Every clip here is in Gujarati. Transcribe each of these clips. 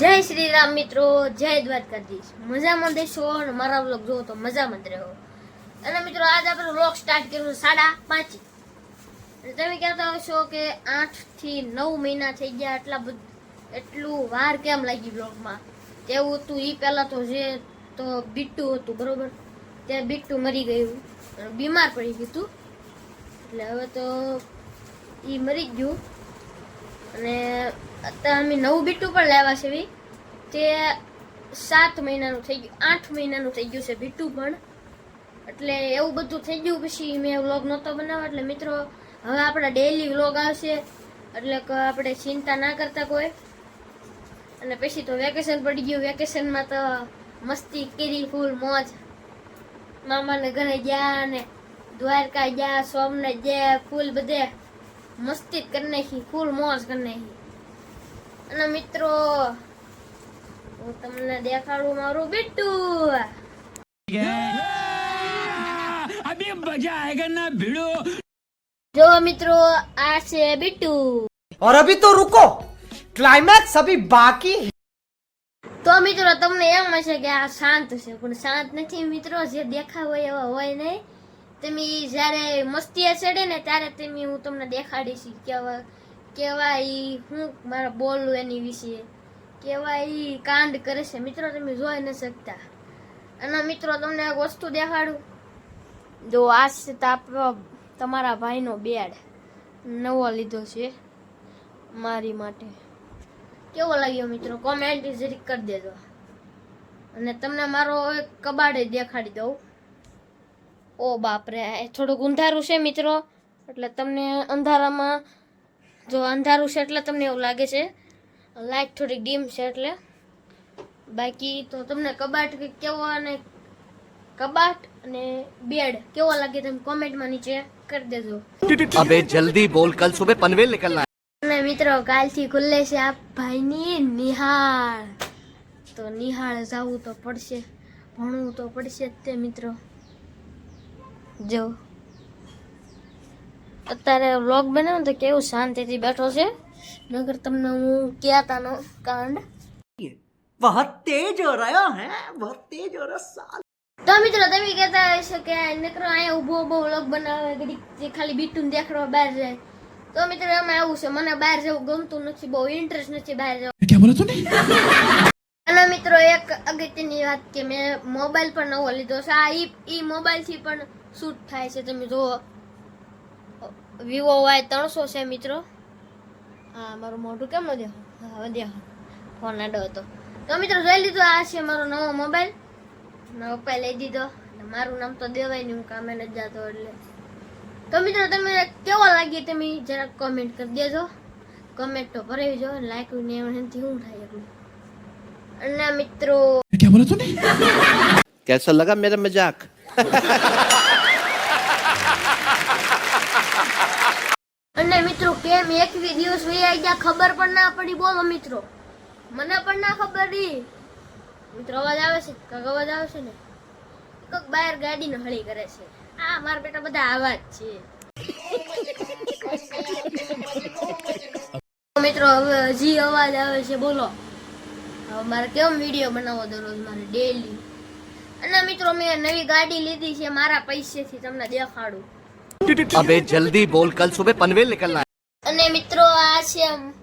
જય શ્રી રામ મિત્રો, જય દ્વારકાધીશ. મજામાં દેશો અને મારા વ્લોગ જોવો તો મજામાં જ રહો. અને મિત્રો, આજ આપણે વ્લોગ સ્ટાર્ટ કર્યું સાડા પાંચ. અને તમે કહેતા હશો કે આઠથી નવ મહિના થઈ ગયા એટલા બધું, એટલું વાર કેમ લાગી વ્લોગમાં? તેવું હતું એ પહેલાં તો જે, તો બિટ્ટુ હતું, બરોબર? તે બિટ્ટુ મરી ગયું. અને બીમાર પડી ગયું હતું એટલે હવે તો એ મરી ગયું. અને અત્યારે અમે નવું બીટું પણ લાવ્યા છે. તે સાત મહિનાનું થઈ ગયું. આઠ મહિનાનું થઈ ગયું છે બીટું પણ. એટલે એવું બધું થઈ ગયું પછી મેં વ્લોગ નહોતો બનાવ્યો. એટલે મિત્રો, હવે આપણા ડેઈલી વ્લોગ આવશે. એટલે આપણે ચિંતા ના કરતા કોઈ. અને પછી તો વેકેશન પડી ગયું. વેકેશનમાં તો મસ્તી કરી ફૂલ મોજ. મામાને ઘરે ગયા અને દ્વારકા ગયા, સોમનાથ ગયા ફૂલ બધે મસ્તી કરી નાખી ફૂલ મોજ કરી નાખી. અને મિત્રો હું તમને દેખાડું મારું બીટુ अभी मजा आएगा ना भिड़ो જો મિત્રો આ છે બીટુ और अभी तो रुको क्लाइमैक्स अभी बाकी है તો મિત્રો તમને એમ હશે કે આ શાંત છે પણ શાંત નથી મિત્રો જે દેખાવ હોય એવા હોય નહીં તમે જ્યારે મસ્તી ચડે ને ત્યારે તમે હું તમને દેખાડીશ ઈ કેવા હું મારા બોલું એની વિશે. કહેવાય કાંડ કરે છે. મિત્રો, તમે જોઈ ન શકતા. અને મિત્રો, તમને એક વસ્તુ દેખાડું? જો આ છે તમારા ભાઈનો બેડ નવો લીધો છે મારી માટે. કેવો લાગ્યો મિત્રો? કોમેન્ટ જરીક કરી દેજો. અને તમને મારો એક કબાડે દેખાડી દઉં. ઓ બાપરે થોડુંક અંધારું છે મિત્રો. એટલે તમને અંધારામાં જો અંધારું છે એટલે તમને એવું લાગે છે. લાઇટ થોડી ડીમ છે એટલે. બાકી તો તમને કબાટ કેવો અને કબાટ અને બેડ કેવો લાગે તમે કોમેન્ટમાં નીચે કરી દેજો. અબે જલ્દી બોલ કલ સુબે પનવેલ નીકળના. અને મિત્રો કાલથી ખુલ્લે છે આપ ભાઈની નિહાળ. તો નિહાળ જવું તો પડશે ભણવું તો પડશે જ તે મિત્રો. જો. અત્યારે વ્લોગ બન્યો તો કેવું શાંતિથી બેઠો છે. નગર તમને હું ક્યાતાનો કાંડ. બહુત તેજ હો રહ્યો હે બહુત તેજ હો રહ્યો સાલ તો મિત્રો તમે કહેતા હશો કે નકરો અહીંયા ઊભો ઊભો વ્લોગ બનાવે કદી ખાલી બીટું દેખાડવા બહાર જાય. તો મિત્રો એમાં આવું છે મને બહાર જવું ગમતું નથી બહુ ઇન્ટરેસ્ટ નથી બહાર જવું. ક્યાં બોલો તું અને મિત્રો એક અગત્યની વાત કે મેં મોબાઈલ પણ નવો લીધો છે. આ ઈ મોબાઈલથી પણ શૂટ થાય છે તમે જુઓ. વિવો વાય ત્રણસો છે મિત્રો હા મારું મોઢું કેમ ન દેખો હા હવે દેખો ફોન આડો હતો તો મિત્રો જોઈ લીધું આ છે મારો નવો મોબાઈલ મારા પપ્પાએ લઈ દીધો અને મારું નામ તો દેવાય નહીં હું કામે નથી જાતો એટલે તો મિત્રો તમે કેવો લાગી તમે જરાક કોમેન્ટ કરી દેજો કમેન્ટ તો ભરાવી જો લાઈક ને એનાથી શું થાય એટલું અને મિત્રો क्या बोला तूने कैसा लगा मेरा मजाक કેમ એક દિવસ વહી ગયા, ખબર પણ ના પડી. બોલો મિત્રો. મને પણ ના ખબર રહી મિત્રો, અવાજ આવે છે? કક અવાજ આવે છે ને? કક બહાર ગાડીને હળી કરે છે. આ મારા બેટા બધા આવા છે. મિત્રો, હવે હજી અવાજ આવે છે. બોલો. હવે મારે કેમ વીડિયો બનાવો દરરોજ મારે ડેલી અને મિત્રો, મેં નવી ગાડી લીધી છે. મારા પૈસેથી તમને દેખાડું. અબે જલ્દી બોલ, કલ સુબહ પનવેલ નીકળના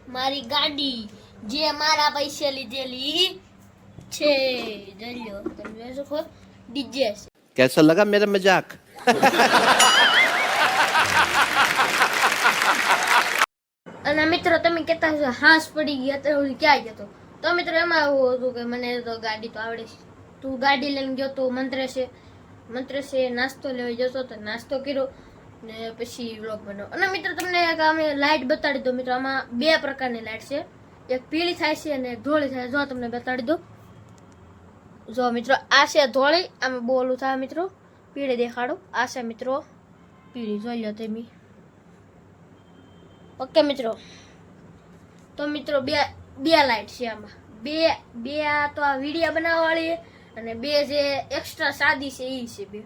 મારી ગાડી જે મારા પૈસે લીધેલી છે જોઈ લો તમે જોઈ શકો ડીજે છે कैसा लगा मेरा मजाक અને મિત્રો તમે કહેતા હશો હાંસ પડી ગઈ અત્યારે હું ક્યાં ગયો હતો તો મિત્રો એમાં એવું હતું કે મને તો ગાડી તો આવડે છે તું ગાડી લઈને ગયો તો મંત્રેશે મંત્રેશે નાસ્તો લેવા જતો તો નાસ્તો કર્યો ને પછી વ્લોગ બનાવો. અને મિત્રો, તમને અમે લાઇટ બતાડી દો મિત્રો, આમાં બે પ્રકારની લાઇટ છે. એક પીળી થાય છે અને ધોળી થાય જો તમને બતાડી દો જો મિત્રો, આ છે ધોળી, આમાં બોલું થાય મિત્રો. પીળી દેખાડો. આ છે મિત્રો પીળી, જોઈ લો તમે. ઓકે મિત્રો. તો મિત્રો, બે બે લાઈટ છે આમાં. બે બે આ તો આ વિડીયા બનાવવાળી અને બે જે એક્સ્ટ્રા સાદી છે એ છે બે.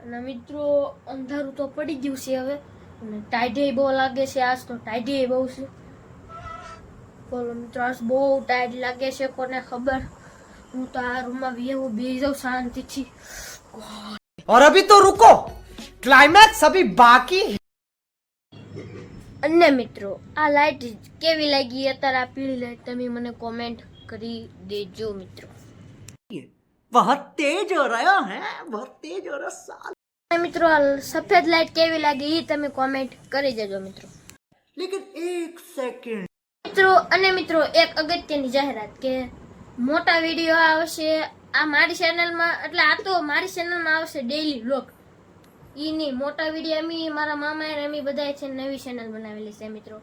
અને મિત્રો અંધારું તો પડી ગયું છે હવે અને ટાઈડે બહુ લાગે છે આજ તો ટાઈડે બહુ છે બોલો મિત્રો આજ બહુ ટાઈટ લાગે છે કોને ખબર હું તો આ રૂમમાં બેહું બેસી જાઉં શાંતિથી और अभी तो रुको क्लाइमैक्स अभी बाकी है અને મિત્રો આ લાઈટ કેવી લાગી અત્યારે આ પીળી લાઈટ તમે મને કોમેન્ટ કરી દેજો મિત્રો बहुत तेज हो रहा है बहुत तेज हो रहा साल અને મિત્રો આ સફેદ લાઈટ કેવી લાગી એ તમે કોમેન્ટ કરી દેજો મિત્રો लेकिन एक सेकंड મિત્રો અને મિત્રો એક અગત્યની જાહેરાત કે મોટા વિડીયો આવશે આ મારી ચેનલમાં એટલે આ તો મારી ચેનલમાં આવશે ડેઈલી વ્લોગ ઈ નહીં મોટા વિડીયો અમી મારા મામા અને અમી બધાએ છે ને નવી ચેનલ બનાવેલી છે મિત્રો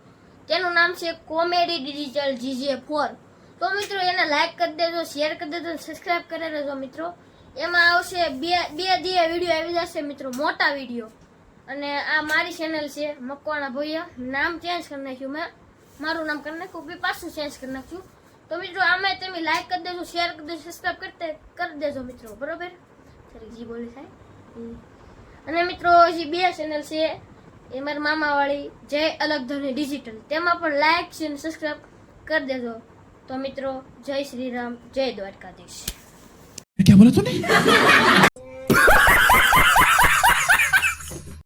તેનું નામ છે કોમેડી ડિજિટલ જીજે ફોર તો મિત્રો એને લાઈક કરી દેજો શેર કરી દેજો સબસ્ક્રાઈબ કરી દેજો મિત્રો. એમાં આવશે બે બે દિયા વીડિયો આવી જશે મિત્રો, મોટા વીડિયો અને આ મારી ચેનલ છે, મકવાણા ભૈયા. નામ ચેન્જ કરી નાખ્યું મેં. મારું નામ કરી નાખ્યું, બી પાછું ચેન્જ કરી નાખ્યું. તો મિત્રો આમાં તમે લાઈક કરી દેજો શેર કરી દેજો સબસ્ક્રાઈબ કરતે કરી દેજો મિત્રો, બરોબર? સરી જી બોલી હમ. અને મિત્રો, હજી બે ચેનલ છે. એ મારા મામાવાળી જય અલગ ધોની ડિજિટલ તેમાં પણ લાઈક છે અને સબસ્ક્રાઈબ કરી દેજો. તો મિત્રો જય શ્રી રામ જય દ્વારકાધીશ. ક્યાં બોલા તું